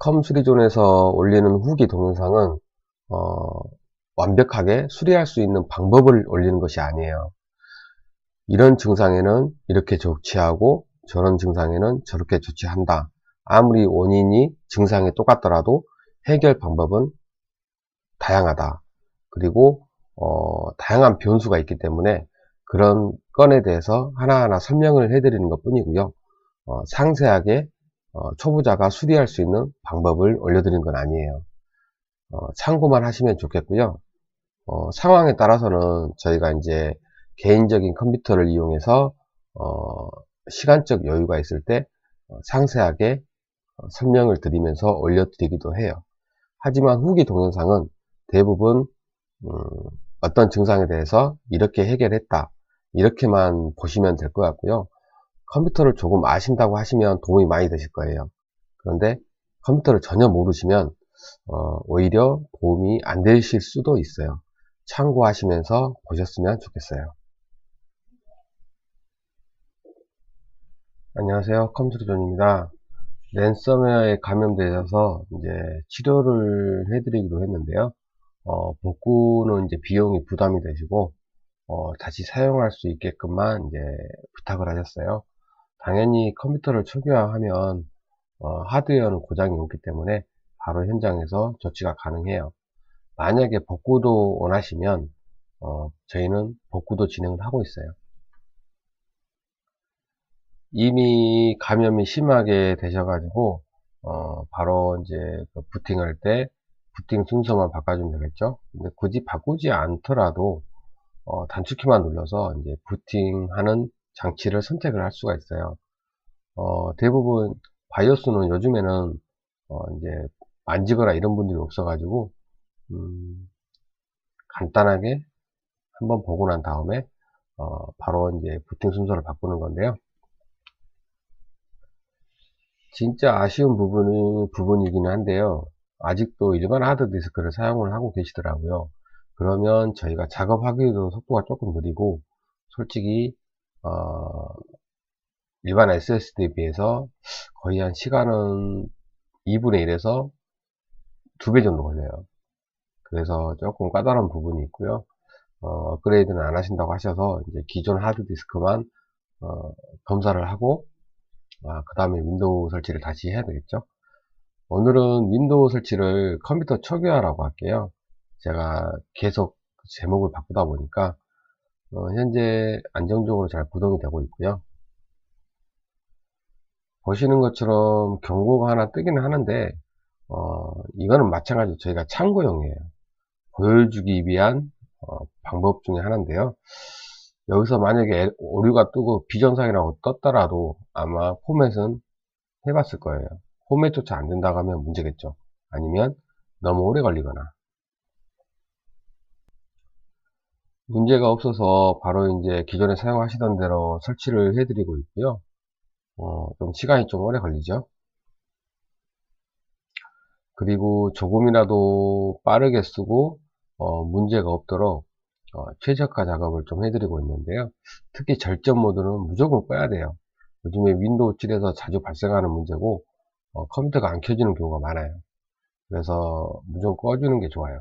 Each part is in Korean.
컴 수리존에서 올리는 후기 동영상은 어, 완벽하게 수리할 수 있는 방법을 올리는 것이 아니에요. 이런 증상에는 이렇게 조치하고 저런 증상에는 저렇게 조치한다. 아무리 원인이 증상이 똑같더라도 해결 방법은 다양하다. 그리고 어, 다양한 변수가 있기 때문에 그런 건에 대해서 하나하나 설명을 해드리는 것 뿐이고요. 어, 상세하게 어, 초보자가 수리할 수 있는 방법을 올려드린 건 아니에요. 어, 참고만 하시면 좋겠고요. 어, 상황에 따라서는 저희가 이제 개인적인 컴퓨터를 이용해서 어, 시간적 여유가 있을 때 어, 상세하게 어, 설명을 드리면서 올려드리기도 해요. 하지만 후기 동영상은 대부분 음, 어떤 증상에 대해서 이렇게 해결했다 이렇게만 보시면 될 것 같고요. 컴퓨터를 조금 아신다고 하시면 도움이 많이 되실 거예요. 그런데 컴퓨터를 전혀 모르시면 어, 오히려 도움이 안 되실 수도 있어요. 참고하시면서 보셨으면 좋겠어요. 안녕하세요. 컴퓨터존입니다. 랜섬웨어에 감염되어서 이제 치료를 해드리기로 했는데요. 어, 복구는 이제 비용이 부담이 되시고 어, 다시 사용할 수 있게끔만 이제 부탁을 하셨어요. 당연히 컴퓨터를 초기화하면 어, 하드웨어는 고장이 오기 때문에 바로 현장에서 조치가 가능해요. 만약에 복구도 원하시면 어, 저희는 복구도 진행을 하고 있어요. 이미 감염이 심하게 되셔가지고 어, 바로 이제 그 부팅할 때 부팅 순서만 바꿔주면 되겠죠. 근데 굳이 바꾸지 않더라도 어, 단축키만 눌러서 이제 부팅하는 장치를 선택을 할 수가 있어요. 어, 대부분 바이오스는 요즘에는 어, 이제 만지거나 이런 분들이 없어가지고 음, 간단하게 한번 보고 난 다음에 어, 바로 이제 부팅 순서를 바꾸는 건데요. 진짜 아쉬운 부분은 부분이기는 한데요. 아직도 일반 하드 디스크를 사용을 하고 계시더라고요. 그러면 저희가 작업하기도 속도가 조금 느리고 솔직히 어, 일반 SSD에 비해서 거의 한 시간은 2분의 1에서 2배 정도 걸려요. 그래서 조금 까다로운 부분이 있고요. 어, 업그레이드는 안 하신다고 하셔서 이제 기존 하드디스크만 어, 검사를 하고 아, 그 다음에 윈도우 설치를 다시 해야 되겠죠. 오늘은 윈도우 설치를 컴퓨터 초기화라고 할게요. 제가 계속 제목을 바꾸다 보니까 어, 현재 안정적으로 잘 구동이 되고 있고요. 보시는 것처럼 경고가 하나 뜨기는 하는데 어, 이거는 마찬가지로 저희가 참고용이에요. 보여주기 위한 어, 방법 중에 하나인데요. 여기서 만약에 오류가 뜨고 비정상이라고 떴더라도 아마 포맷은 해봤을 거예요. 포맷조차 안 된다고 하면 문제겠죠. 아니면 너무 오래 걸리거나 문제가 없어서 바로 이제 기존에 사용하시던 대로 설치를 해드리고 있고요. 어, 좀 시간이 좀 오래 걸리죠. 그리고 조금이라도 빠르게 쓰고 어, 문제가 없도록 어, 최적화 작업을 좀 해드리고 있는데요. 특히 절전 모드는 무조건 꺼야 돼요. 요즘에 윈도우 7에서 자주 발생하는 문제고 어, 컴퓨터가 안 켜지는 경우가 많아요. 그래서 무조건 꺼주는 게 좋아요.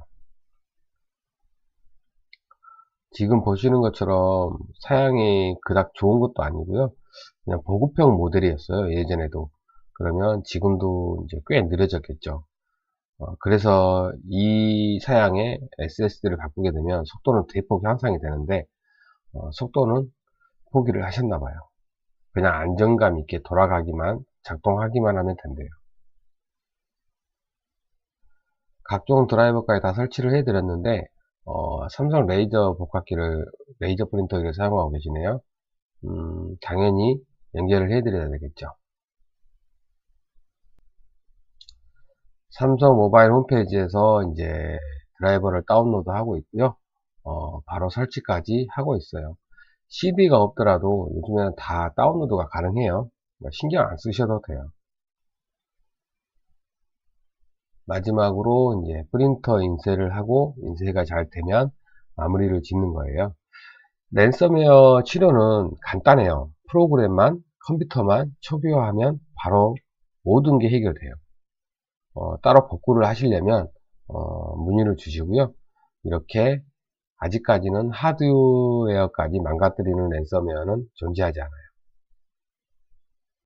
지금 보시는 것처럼 사양이 그닥 좋은 것도 아니고요. 그냥 보급형 모델이었어요. 예전에도. 그러면 지금도 이제 꽤 느려졌겠죠. 어, 그래서 이 사양에 SSD를 바꾸게 되면 속도는 대폭 향상이 되는데 어, 속도는 포기를 하셨나 봐요. 그냥 안정감 있게 돌아가기만 작동하기만 하면 된대요. 각종 드라이버까지 다 설치를 해 드렸는데 어, 삼성 레이저 복합기를 레이저 프린터기를 사용하고 계시네요. 음, 당연히 연결을 해 드려야 되겠죠. 삼성 모바일 홈페이지에서 이제 드라이버를 다운로드 하고 있고요. 어, 바로 설치까지 하고 있어요. CD가 없더라도 요즘에는 다 다운로드가 가능해요. 뭐 신경 안 쓰셔도 돼요. 마지막으로 이제 프린터 인쇄를 하고 인쇄가 잘 되면 마무리를 짓는 거예요. 랜섬웨어 치료는 간단해요. 프로그램만 컴퓨터만 초기화하면 바로 모든 게 해결돼요. 어, 따로 복구를 하시려면 어, 문의를 주시고요. 이렇게 아직까지는 하드웨어까지 망가뜨리는 랜섬웨어는 존재하지 않아요.